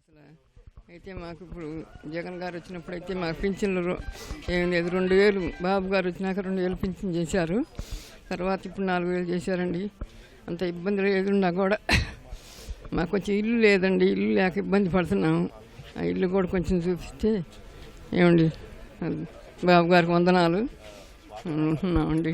అసలు. అయితే మాకు ఇప్పుడు జగన్ గారు వచ్చినప్పుడు అయితే మాకు పింఛన్లు రో- ఏం లేదు రెండు వేలు బాబు గారు వచ్చినాక రెండు వేలు పింఛన్ చేశారు. తర్వాత ఇప్పుడు నాలుగు వేలు చేశారండి. అంత ఇబ్బంది లేదున్నా కూడా మాకు కొంచెం ఇల్లు లేదండి. ఇల్లు లేక ఇబ్బంది పడుతున్నాము ఆ ఇల్లు కూడా కొంచెం చూపిస్తే ఏమండి బాబు గారికి వందనాలు. ఉంటున్నామండి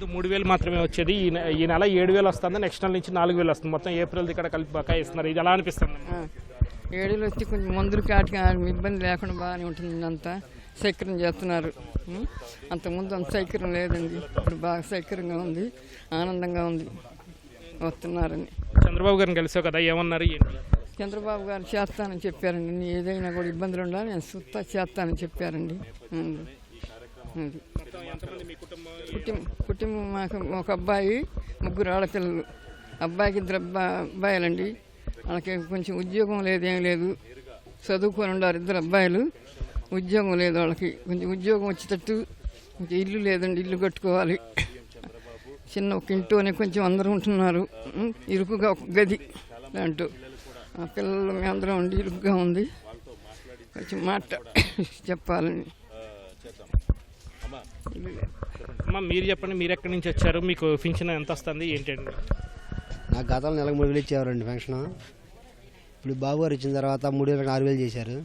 ఇంతకుముందు మూడు వేలు మాత్రమే వచ్చేది. ఈ నెల ఏడు వేలు వస్తుంది. నెక్స్ట్ నెల నుంచి నాలుగు వేలు వస్తుంది. మొత్తం ఏప్రిల్ ఇక్కడ కలిపి బకాయి ఇస్తున్నారు ఇది ఎలా అనిపిస్తుంది? ఆ, ఏడులో వచ్చి కొంచెం మందులు కాటికి ఇబ్బంది లేకుండా బాగానే ఉంటుంది అంతా సౌకర్యం చేస్తున్నారు? అంతకుముందు అంత సౌకర్యం లేదండి. ఇప్పుడు బాగా సౌకర్యంగా ఉంది. ఆనందంగా ఉంది. వస్తున్నారని. చంద్రబాబు గారిని కలిసావు కదా. ఏమన్నారు చంద్రబాబు గారు చేస్తానని చెప్పారండి. ఏదైనా కూడా ఇబ్బందులు ఉండాలి. నేను సుత్తా చేస్తానని చెప్పారండి. కుటుంబం కుటుంబం మాకు ఒక అబ్బాయి ముగ్గురు ఆడపిల్లలు. అబ్బాయికి ఇద్దరు అబ్బా అబ్బాయిలండి. వాళ్ళకి కొంచెం ఉద్యోగం లేదు ఏం లేదు. చదువుకొని ఉండారు ఇద్దరు అబ్బాయిలు. ఉద్యోగం లేదు వాళ్ళకి. కొంచెం ఉద్యోగం వచ్చేటట్టు కొంచెం ఇల్లు లేదండి ఇల్లు కట్టుకోవాలి. చిన్న ఒక ఇంట్లోనే కొంచెం అందరూ ఉంటున్నారు. ఇరుకుగా ఒక గది దాంట్లో ఆ పిల్లలు మేమందరం ఉండి ఇరుకుగా ఉంది. కొంచెం మాట చెప్పాలని అమ్మ మీరు చెప్పండి మీరు ఎక్కడి నుంచి వచ్చారు? మీకు పింఛన్ ఎంత వస్తుంది? ఏంటండి నాకు గతంలో నెలకు మూడు వేలు ఇచ్చేవారండి పెన్షన్. ఇప్పుడు బాబు గారు ఇచ్చిన తర్వాత మూడు వేలకు ఆరు వేలు చేశారు.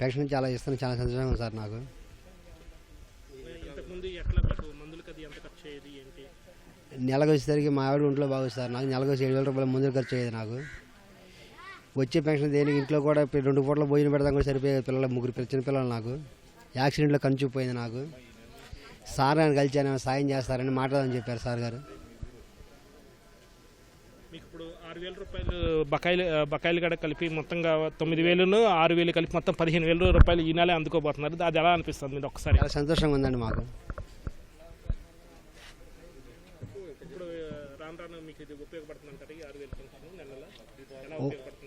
పెన్షన్ చాలా ఇస్తాను చాలా సంతోషంగా ఉంది సార్ నాకు. నెలకు వచ్చేసరికి మా ఆవిడ ఒంట్లో బాగుంది సార్. నాకు నెలకు వచ్చి ఏడు వేల రూపాయలు ముందు ఖర్చు అయ్యేది నాకు. వచ్చే పెన్షన్ దేనికి? ఇంట్లో కూడా రెండు పూట్ల భోజనం పెడతాం కూడా సరిపోయేది పిల్లలు ముగ్గురు చిన్న పిల్లలు నాకు. యాక్సిడెంట్లో కనిచిపోయింది నాకు. సార్ కలిచాను ఏమైనా సాయం చేస్తారని మాట్లాడదని చెప్పారు సార్ గారు. మీకు ఇప్పుడు ఆరు వేల రూపాయలు బకాయిలు బకాయిలు కూడా కలిపి మొత్తంగా తొమ్మిది వేలును ఆరు వేలు కలిపి మొత్తం పదిహేను వేల రూపాయలు ఈ నెలే అందుకోబోతున్నారు. అది ఎలా అనిపిస్తుంది మీరు ఒకసారి? చాలా సంతోషంగా ఉందండి మాకు. ఇప్పుడు రాను రాను మీకు ఇది ఉపయోగపడుతుంది ఆరు వేలు నెలలో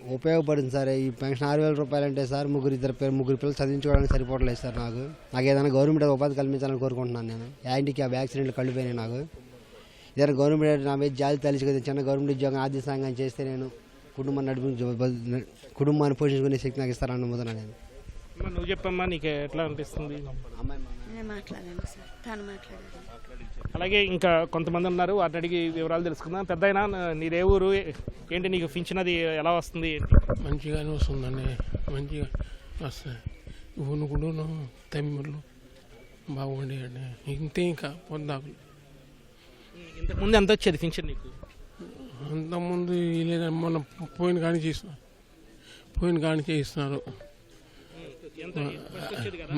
ఉపయోగపడింది సార్. ఈ పెన్షన్ ఆరు వేల రూపాయలు అంటే సార్ ముగ్గురు ఇద్దరు పిల్ల- ముగ్గురు పిల్లలు చదివించుకోవడానికి సరిపోవట్లేదు సార్ నాకు. నాకు ఏదైనా గవర్నమెంట్ ఉపాధి కల్పించాలని కోరుకుంటున్నాను నేను. యాంటీకి ఆ యాక్సిడెంట్లు కళ్ళిపోయినాయి నాకు. ఏదైనా గవర్నమెంట్ నా మీద జాలి తలిచి కదా చిన్న గవర్నమెంట్ ఉద్యోగం ఆర్థిక సాంగం చేస్తే నేను కుటుంబాన్ని నడిపి కుటుంబాన్ని పోషించుకునే శక్తి నాకు ఇస్తారని నమ్ముతున్నాను నేను. నువ్వు చెప్పమ్మా నీకు ఎట్లా అనిపిస్తుంది? నేను మాట్లాడాను సార్. తను మాట్లాడారు అలాగే ఇంకా కొంతమంది ఉన్నారు వాటిని అడిగి వివరాలు తెలుసుకుందాం. పెద్ద అయినా నీదే ఊరు? ఏంటి నీకు పింఛనది ఎలా వస్తుంది? ఏంటి మంచిగానే వస్తుందండి. మంచిగా వస్తాయి ఉనుకుడును తమ్ముళ్ళు బాగుండేయండి. ఇంతే ఇంకా పొద్దాకులు ఇంతకుముందు ఎంత వచ్చేది పింఛన్ నీకు? అంతకుముందు లేదా మొన్న పోయిన కాని చేస్తున్నారు పోయిన కాని చేస్తున్నారు ఎంత? ఫస్ట్ వచ్చేది కదా?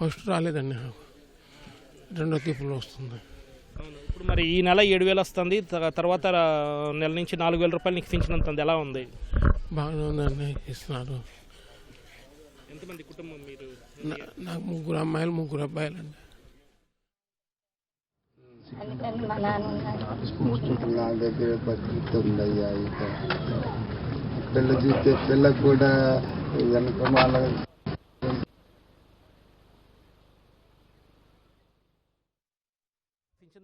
ఫస్ట్ రాలేదండి నాకు. రెండో తిప్పులు వస్తుంది. అవును. ఇప్పుడు మరి ఈ నెల ఏడు వేలు వస్తుంది. త- తర్వాత నెల నుంచి నాలుగు వేల రూపాయలు నీకు పింఛన్ ఎలా ఉంది? బాగానే ఉందండి. ఇస్తున్నారు. ఎంతమంది కుటుంబం మీరు? నా- నాకు ముగ్గురు అమ్మాయిలు ముగ్గురు అబ్బాయిలండి. నా దగ్గర పరిస్థితి ఉందయ్యా ఇక పిల్ల చూస్తే పిల్లకు కూడా వెనక వాళ్ళ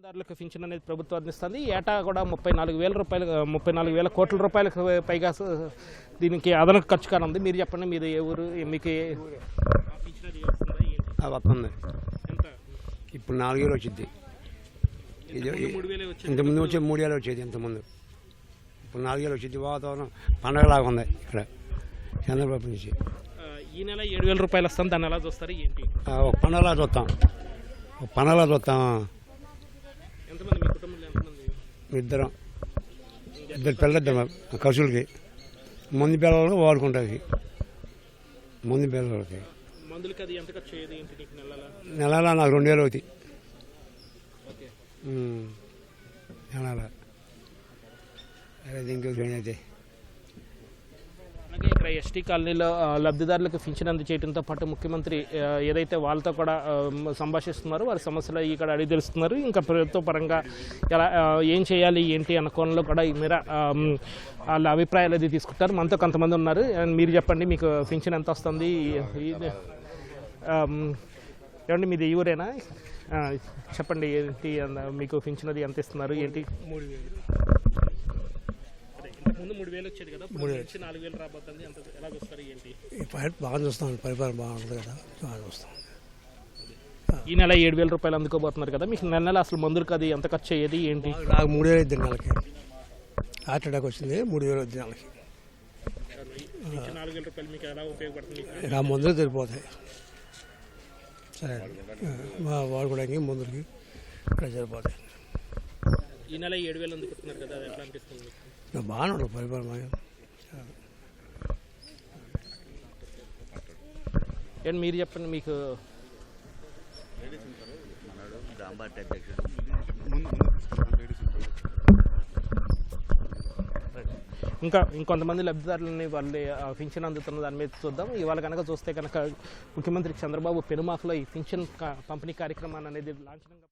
పింఛన్దారులకు పింఛన్ అనేది ప్రభుత్వం అందిస్తుంది. ఏటా కూడా ముప్పై నాలుగు వేల రూపాయలు ముప్పై నాలుగు వేల కోట్ల రూపాయలకు పైగా దీనికి అదనపు ఖర్చు కానుంది. మీరు చెప్పండి మీది ఏ ఊరు మీకు వస్తుందా. ఇప్పుడు నాలుగు వేలు వచ్చింది. ఇది మూడు వేలే వచ్చింది. ఇంతకుముందు వచ్చే మూడు వేలు వచ్చేది ఇంతకుముందు. ఇప్పుడు నాలుగు వేలు వచ్చింది వాతావరణం పండగలాగా ఉంది ఇక్కడ చంద్రబాబు నుంచి. ఈ నెల ఏడు వేల రూపాయలు వస్తుంది దాన్ని ఎలా చూస్తారు ఏంటి? పండగలా చూస్తాం పండగలా చూస్తాం ఎంతమంది మీ కుటుంబంలో ఎంతమంది ఇద్దరం. ఇద్దరు పిల్లలిద్దరు ఖర్చులకి ముందు పిల్లలు వాడుకుంటాయి ముందు పిల్లలకి. నెలల? నాకు రెండు వేలు అవుతాయి. నెలలా. అదే ఇంకొక అయితే. అలాగే ఇక్కడ ఎస్టీ కాలనీలో లబ్ధిదారులకు పింఛన్ అందజేయడంతో పాటు ముఖ్యమంత్రి ఏదైతే వాళ్ళతో కూడా సంభాషిస్తున్నారో వారి సమస్యలు ఇక్కడ అడిగి తెలుస్తున్నారు ఇంకా ప్రభుత్వ పరంగా ఎలా ఏం చేయాలి ఏంటి అన్న కోణంలో కూడా ఈ వాళ్ళ అభిప్రాయాలు అది తీసుకుంటారు. మనతో కొంతమంది ఉన్నారు. అండ్ మీరు చెప్పండి మీకు పింఛన్ ఎంత వస్తుంది? ఏమండి మీది ఈ ఊరేనా? చెప్పండి ఏంటి అన్న- మీకు పింఛన్ అది ఎంత ఇస్తున్నారు? ఏంటి? మూడు వేలు. ముందు మూడు వేలు వచ్చేది కదా ఇప్పుడు నుంచి నాలుగు వేలు రాబోతుంది. అంత ఎలా చూస్తారు ఏంటి? ఈ బాగా చూస్తాం పరిపాలన బాగుంటుంది కదా బాగా చూస్తాం. ఈ నెల ఏడు వేల రూపాయలు అందుకోబోతున్నారు కదా మీకు నెల నెల అసలు మందులకు అది ఎంత ఖర్చు అయ్యేది ఏంటి? నాకు మూడు వేలు ఇద్దరు నెలకి హార్ట్ అటాక్ వచ్చింది మూడు వేలు నాలుగు వేల రూపాయలు మీకు ఎలా ఉపయోగపడుతుంది? మందులు సరిపోతాయి. సరే. వాడుకోవడానికి మందులకి? ఇక్కడ సరిపోతాయి. ఈ నెల ఏడు వేలు అందుకుంటున్నారు కదా ఎట్లా అనిపిస్తుంది? బాగానే ఉంటుంది పరిపాలన బాగా ఏంటి మీరు చెప్పండి మీకు ఇంకా ఇంకొంతమంది లబ్ధిదారులని వాళ్ళు పింఛన్ అందుతున్న దాని మీద చూద్దాం. ఇవాళ కనుక చూస్తే కనుక ముఖ్యమంత్రి చంద్రబాబు పెనుమాకలో ఈ పింఛన్ పంపిణీ కార్యక్రమాన్ని అనేది లాంఛనంగా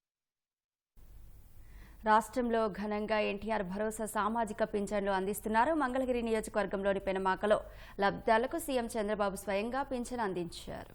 రాష్ట్రంలో ఘనంగా ఎన్టీఆర్ భరోసా సామాజిక పింఛన్లు అందిస్తున్నారు. మంగళగిరి నియోజకవర్గంలోని పెనమాకలో లబ్ధాలకు సీఎం చంద్రబాబు స్వయంగా పింఛన్ అందించారు.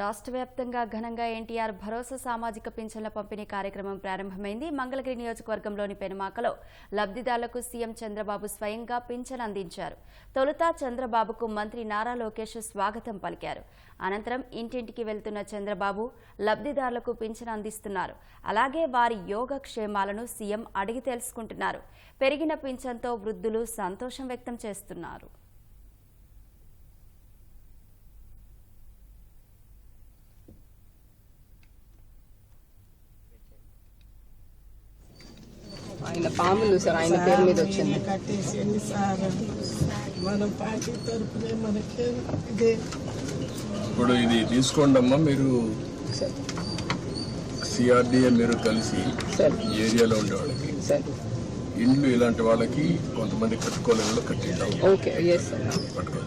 రాష్ట్ర వ్యాప్తంగా ఘనంగా ఎన్టీఆర్ భరోసా సామాజిక పింఛన్ల పంపిణీ కార్యక్రమం ప్రారంభమైంది. మంగళగిరి నియోజకవర్గంలోని పెనుమాకలో లబ్ధిదారులకు సీఎం చంద్రబాబు స్వయంగా పింఛన్ అందించారు. తొలుత చంద్రబాబుకు మంత్రి నారా లోకేష్ స్వాగతం పలికారు. అనంతరం ఇంటింటికి వెళ్తున్న చంద్రబాబు లబ్ధిదారులకు పింఛన్ అందిస్తున్నారు. అలాగే వారి యోగక్షేమాలను సీఎం అడిగి తెలుసుకుంటున్నారు. పెరిగిన పింఛన్తో వృద్ధులు సంతోషం వ్యక్తం చేస్తున్నారు. ఆయన పాములు సార్ ఆయన పేరు మీద వచ్చింది. కట్టేసేయండి సార్ మన పార్టీ తరపునే మనకి ఇదే. ఇప్పుడు ఇది తీసుకోండి అమ్మా మీరు సార్. సిఆర్డిఏ మీరు కలిసి ఏరియాలో ఉండే వాళ్ళకి సార్. ఇండ్లు ఇలాంటి వాళ్ళకి కొంతమంది కట్టుకోలేని వాళ్ళు కట్టిద్దాం ఓకే ఎస్ సార్ పట్టుకోవాలి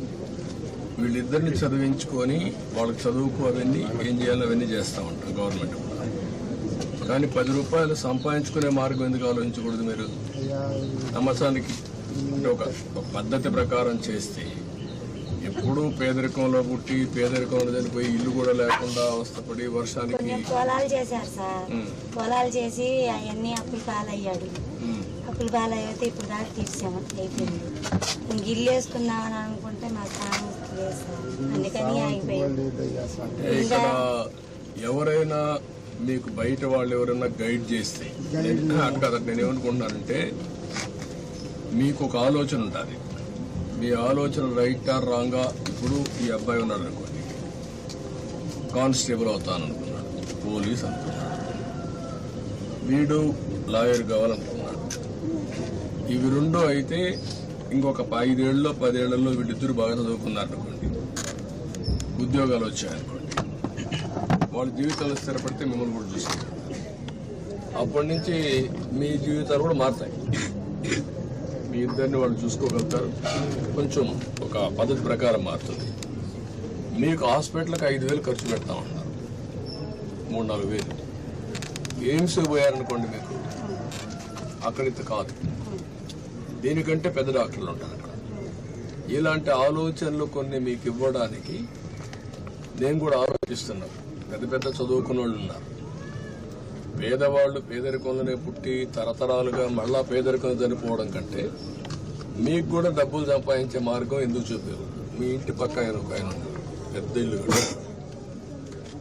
వీళ్ళిద్దరిని చదివించుకొని వాళ్ళకి చదువుకు అవన్నీ ఏం చేయాలో అవన్నీ చేస్తూ ఉంటారు గవర్నమెంట్. కానీ పది రూపాయలు సంపాదించుకునే మార్గం ఎందుకు ఆలోచించకూడదు మీరు? అంటే ఒక పద్ధతి ప్రకారం చేస్తే ఎప్పుడూ పేదరికంలో పుట్టి పేదరికంలో చనిపోయి ఇల్లు కూడా లేకుండా అవస్థపడి వర్షానికి పొలాలు చేశారు సార్. పొలాలు చేసి అవన్నీ అప్పులు పాలయ్యాడు. అప్పులు పాలయ్యితే ఇప్పుడు దాకా తీర్చాము అయిపోయింది. ఇంక ఇల్లు వేసుకుందామని అనుకుంటే లేదు సార్ అందుకని ఆగిపోయింది ఇక్కడ ఎవరైనా మీకు బయట వాళ్ళు ఎవరైనా గైడ్ చేస్తే నేను అటు కాదు నేను ఏమనుకుంటున్నానంటే మీకు ఒక ఆలోచన ఉంటుంది మీ ఆలోచన రైట్ ఆర్ రాంగా ఇప్పుడు ఈ అబ్బాయి ఉన్నాడు అనుకోండి. కానిస్టేబుల్ అవుతాను అనుకున్నాడు. పోలీస్ అనుకున్నాడు. వీడు లాయర్ కావాలనుకున్నాడు ఇవి రెండు అయితే ఇంకొక ఐదేళ్ళలో పదేళ్ళలో వీళ్ళిద్దరు బాగా చదువుకున్నారు అనుకోండి ఉద్యోగాలు వచ్చాయనుకోండి. వాళ్ళ జీవితాలు స్థిరపడితే మిమ్మల్ని కూడా చూస్తారు. అప్పటి నుంచి మీ జీవితాలు కూడా మారుతాయి. మీ ఇద్దరిని వాళ్ళు చూసుకోగలుగుతారు. కొంచెం ఒక పద్ధతి ప్రకారం మారుతుంది. మీకు హాస్పిటల్కి ఐదు వేలు ఖర్చు పెడతా ఉన్నారు. మూడు నాలుగు వేలు. ఎయిమ్స్ పోయారనుకోండి మీకు. అక్కడ ఇంత కాదు. దీనికంటే పెద్ద డాక్టర్లు ఉంటారు అక్కడ. ఇలాంటి ఆలోచనలు కొన్ని మీకు ఇవ్వడానికి నేను కూడా ఆలోచిస్తున్నాను పెద్ద పెద్ద చదువుకున్న వాళ్ళు ఉన్నారు. పేదవాళ్ళు పేదరికంలోనే పుట్టి తరతరాలుగా మళ్ళా పేదరికం చనిపోవడం కంటే మీకు కూడా డబ్బులు సంపాదించే మార్గం ఎందుకు చూపారు? మీ ఇంటి పక్క ఆయన ఒక ఆయన పెద్ద ఇల్లు కూడా.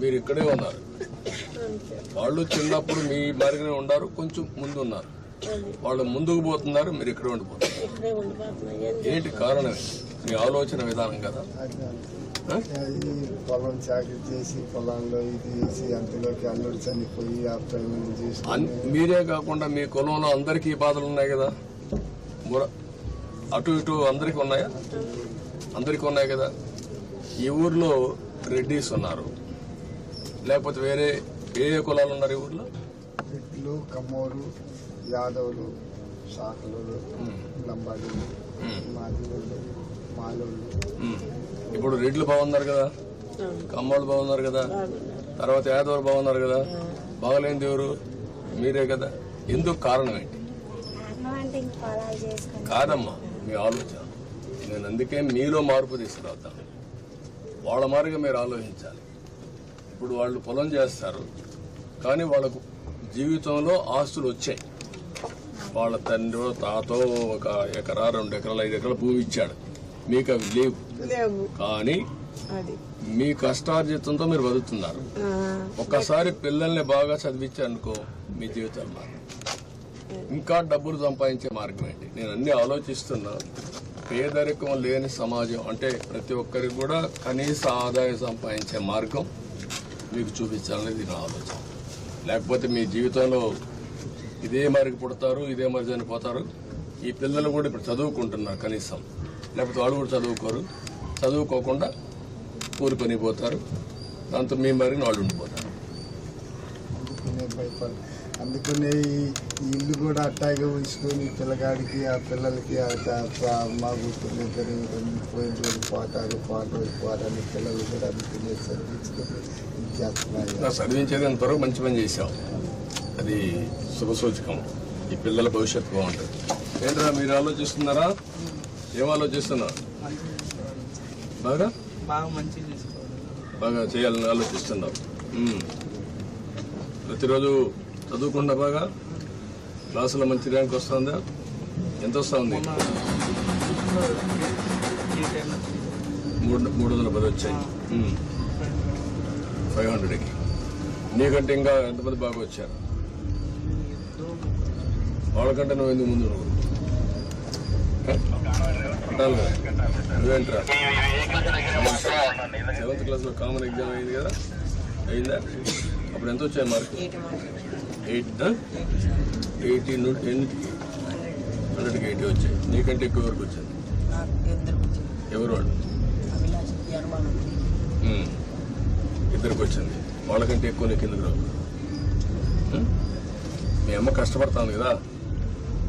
మీరు ఇక్కడే ఉన్నారు. వాళ్ళు చిన్నప్పుడు మీ మార్గనే ఉన్నారు కొంచెం ముందు ఉన్నారు. వాళ్ళు ముందుకు పోతున్నారు మీరు ఇక్కడే ఉండిపోతున్నారు ఏంటి కారణం? మీ ఆలోచన విధానం కదా. పొలం చాకరీ చేసి పొలంలో ఇది చేసి అంతలోకి అల్లుడు చనిపోయి చేసి. మీరే కాకుండా మీ కులంలో అందరికీ ఈ బాధలు ఉన్నాయి కదా? అటు ఇటు అందరికీ ఉన్నాయా? అందరికీ ఉన్నాయి కదా. ఈ ఊర్లో రెడ్డిస్ ఉన్నారు. లేకపోతే వేరే ఏ ఏ కులాలు ఉన్నారు ఈ ఊర్లో? రెడ్లు కమ్మోరు యాదవులు శాఖలు లంబాడీలు మాదిగోళ్ళు మాలోళ్ళు. ఇప్పుడు రెడ్లు బాగున్నారు కదా? కమ్మోళ్ళు బాగున్నారు కదా? తర్వాత యాదవులు బాగున్నారు కదా? బాగలేని ఎవరు? మీరే కదా. ఎందుకు కారణం ఏంటి? కారణం అంటే ఇంక పొలాలు చేసుకుని కాదమ్మా మీ ఆలోచన. నేను అందుకే మీలో మార్పు తీసుకురాస్తాను వాళ్ళ మారిగా మీరు ఆలోచించాలి. ఇప్పుడు వాళ్ళు పొలం చేస్తారు కానీ వాళ్ళకు జీవితంలో ఆస్తులు వచ్చాయి. వాళ్ళ తండ్రి తాతో ఒక ఎకరా రెండు ఎకరాలు ఐదు ఎకరాల భూమి ఇచ్చాడు. మీకు అవి లేవు. కానీ మీ కష్టార్జితంతో మీరు బతుకుతున్నారు. ఒక్కసారి పిల్లల్ని బాగా చదివించారనుకో మీ జీవితాలు మారు ఇంకా డబ్బులు సంపాదించే మార్గం ఏంటి? నేను అన్ని ఆలోచిస్తున్నా. పేదరికం లేని సమాజం అంటే ప్రతి ఒక్కరికి కూడా కనీస ఆదాయం సంపాదించే మార్గం మీకు చూపించాలనేది నా ఆలోచన. లేకపోతే మీ జీవితంలో ఇదే మరికి పుడతారు ఇదే మరి చనిపోతారు ఈ పిల్లలు కూడా ఇప్పుడు చదువుకుంటున్నారు కనీసం. లేకపోతే వాళ్ళు కూడా చదువుకోరు. చదువుకోకుండా కూలి పని పోతారు. దాంతో మీ మరి వాళ్ళు ఉండిపోతారు. అందుకనే ఈ ఇల్లు కూడా అట్టాగే ఉంచుకొని పిల్లగాడికి ఆ పిల్లలకి మా కూతురు పోయిన రోజు పోతారు పాట రోజు పోతారు పిల్లలు కూడా అందుకనే చదివించుకొని నా చదివించేది అంతవరకు మంచి పని చేశాం. అది శుభసూచకం. ఈ పిల్లల భవిష్యత్తు బాగుంటుంది. ఏంట్రా మీరు ఆలోచిస్తున్నారా? ఏం ఆలోచిస్తున్నారు? బాగా? బాగా చేయాలని ఆలోచిస్తున్నావు. ప్రతిరోజు చదువుకుండా బాగా? క్లాసులో మంచి ర్యాంక్ వస్తుందా? ఎంత వస్తుంది? మూడు మూడు వందల పది వచ్చాయి. ఫైవ్ హండ్రెడ్కి. నీకంటే ఇంకా ఎంతమంది బాగా వచ్చారు? వాళ్ళకంటే నువ్వు ఎందుకు ముందు. నువ్వేంట్రా? సెవెంత్ క్లాస్లో కామన్ ఎగ్జామ్ అయింది కదా? అయిందా? అప్పుడు ఎంత వచ్చాయి మార్క్ ఎయిట్ ఎయిటీ ఎన్నిటికి హండ్రెడ్కి ఎయిటీ వచ్చాయి. నీకంటే ఎక్కువ వరకు వచ్చింది ఎవరు వాళ్ళు. ఇద్దరికి వచ్చింది. వాళ్ళకంటే ఎక్కువ నీకు ఎందుకు రావు? మీ అమ్మ కష్టపడతాను కదా.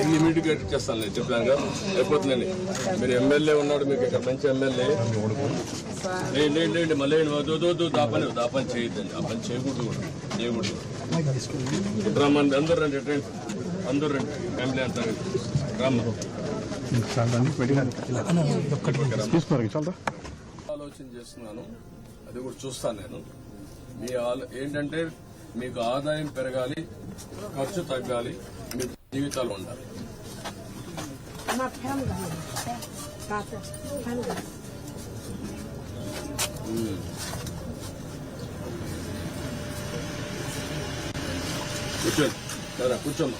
ఇన్ని ఇమీడియట్గా ఇచ్చేస్తాను నేను చెప్పాను కదా. అయిపోతుందండి మీరు ఎమ్మెల్యే ఉన్నాడు మీకు ఇక్కడ మంచి ఎమ్మెల్యే. లేండి లేండి మళ్ళీ వద్దు దా పని దా పని చేయొద్దండి. ఆ పని చేయకూడదు కూడా చేయకూడదు రమ్మండి అందరు రండి రండి. అందరూ రండి ఫ్యామిలీ అంతా రమ్మ. ఆలోచన చేస్తున్నాను అది కూడా చూస్తాను నేను. మీ ఆలో ఏంటంటే మీకు ఆదాయం పెరగాలి ఖర్చు తగ్గాలి జీవితాలు ఉండాలి ఉమ్. కూర్చోండి కదా కూర్చోమ్మా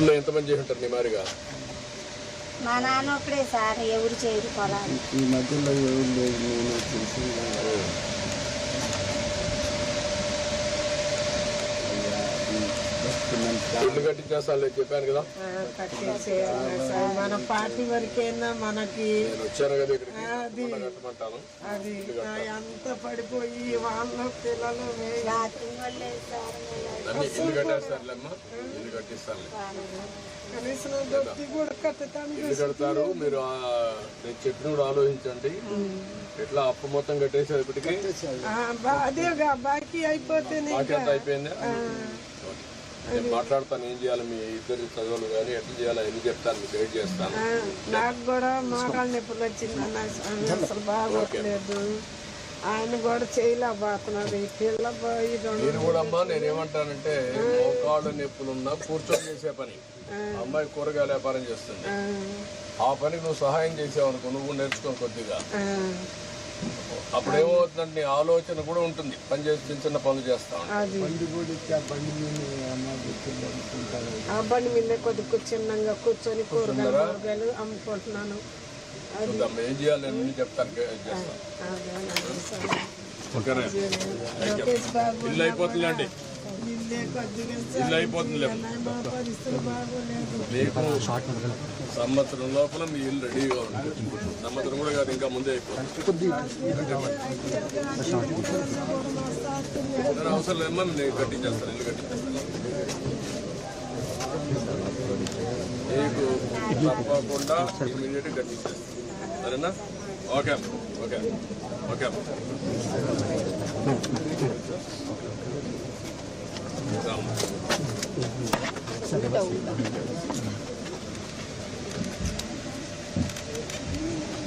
ఊర్లో ఎంతమంది చేసి ఉంటారు నీ మారిగా? మా నాన్న ఒక్కడే సార్ ఎవరు చేయరు పొలాలు. ఈ మధ్యలో ఎవరు లేదు నేను తెలిసి ఇల్లు కట్టించేస్తాను చెప్పాను కదా. మన పార్టీ వరకైనా మనకి నేను వచ్చాను కదా ఇక్కడికి అది అది అంత పడిపోయి వాళ్ళ పిల్లలు కనీసం దొరికి కూడా కట్టడానికి కడతారు. మీరు నేను చెప్పిన ఆలోచించండి. ఎట్లా అప్పు మొత్తం కట్టేసేపటికి అదేగా బాకీ ఎంత అయిపోయిందా? నేను మాట్లాడతాను ఏం చేయాలి మీ ఇద్దరు చదువులు కానీ ఎట్లా చేయాలి ఎన్ని చెప్తాను మీకు గైడ్ చేస్తాను. నాకు కూడా మోకాళ్ళ నొప్పులు వచ్చిందన్న అసలు బాగోట్లేదు. ఆయన కూడా చేయలేకపోతున్నాడు ఈ పిల్ల నేను కూడా అమ్మా నేను ఏమంటానంటే మోకాళ్ళు నొప్పులున్నా కూర్చొని చేసే పని. అమ్మాయి కూరగాయల వ్యాపారం చేస్తుంది. ఆ. పనికి నువ్వు సహాయం చేసావు అనుకో నువ్వు నేర్చుకో కొద్దిగా. అప్పుడు ఏమవుతుందంటే ఆలోచన కూడా ఉంటుంది. పని చేసి చిన్న చిన్న పనులు చేస్తా ఆ బండి మీద కూర్చొని అనుకుంటారు ఆ బండి మీద కొద్ది కూర్చున్నాగా కూర్చొని కూరగాయలు కూరగాయలు అమ్ముకుంటున్నాను. చూద్దాం ఏం చేయాలి నేను అన్ని చెప్తాను చేస్తాను. ఓకేనా? ఇల్లు అయిపోతుందండి ఇల్లే అయిపోతుంది మీకు సంవత్సరం లోపల మీ ఇల్లు రెడీగా ఉంటుంది సంవత్సరం కూడా కాదు ఇంకా ముందే అయిపోతుంది. అవసరం లేదమ్మా నేను కట్టించేస్తాను ఇల్లు కట్టించేస్తాను. మీకు తప్పకుండా ఇమీడియట్ కట్టించేస్తాను. సరేనా? ఓకే అమ్మ. Okay okay.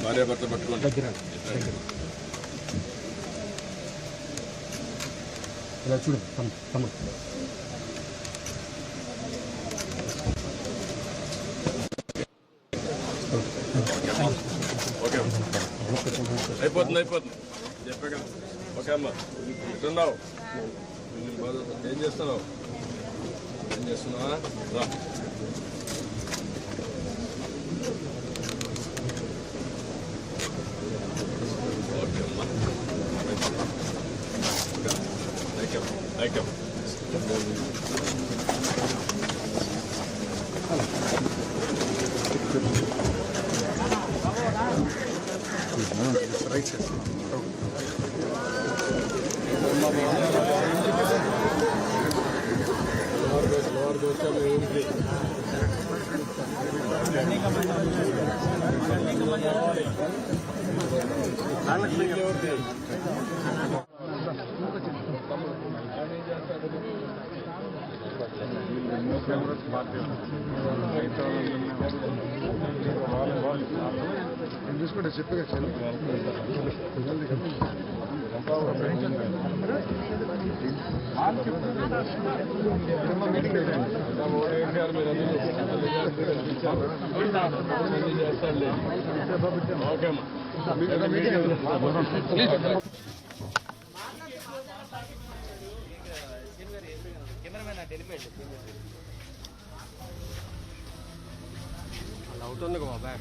భార్య భర్త పట్టుకోండి ఇలా చూడు తమ్ముడు అయిపోతుంది అయిపోతుంది చెప్పే ఓకే అమ్మ ఎట్టున్నావు ఏం చేస్తున్నావు? ఏం చేస్తున్నావా? రా. ఓకే అమ్మా థ్యాంక్ యూ థ్యాంక్ యూ చూసుకుంటే చెప్పగా ఓకే అమ్మా అవుతుంది బాబాయ్